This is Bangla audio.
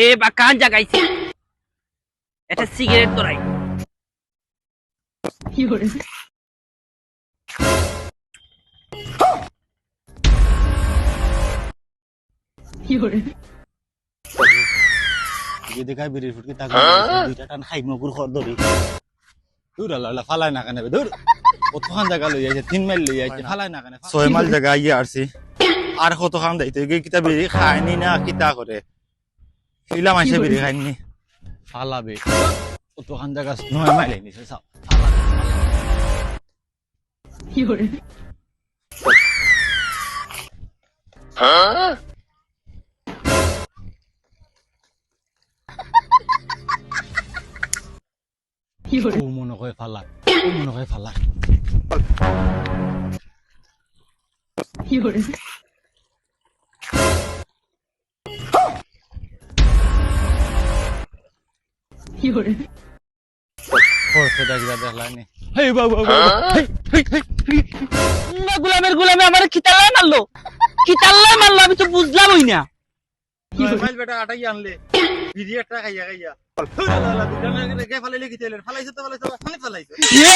এ বা কান জাগাইছে? এটা সিগারেট তোরাই। যদি খাই বিড়ির ফুটকি তাকে দুইটা টান খাই মগুর খর ধরি। দূর আল্লাহ ফালাই না কেন দূর। কতখান জায়গা লই আইছে তিন মাইল লই আইছে ফালাই না কেন। ছয় মাইল জায়গা আর কত খান যাইতে? গিয়ে কিতা বিড়ি খায়নি না কিতা করে? শিলা মাইছে বিড়ি খাইনি ফালাবে কতখান জায়গা নয় মাইল নিছে ও মনে করে ফালা ও মনে করে ফালা ফোর্সে দেখলা দেখলানি হেই বাবা বাবা হেই না গুলামের গুলামে আমার কিতাল্লাই মারলো। কিতাল্লাই মারলো আমি তো বুঝলামই না। মাইল বেটা আটাই আনলে। একটা খাইয়া খাইয়া। ফালাইছে তো ফালাইছে ফালাই ফালাইছে। এ?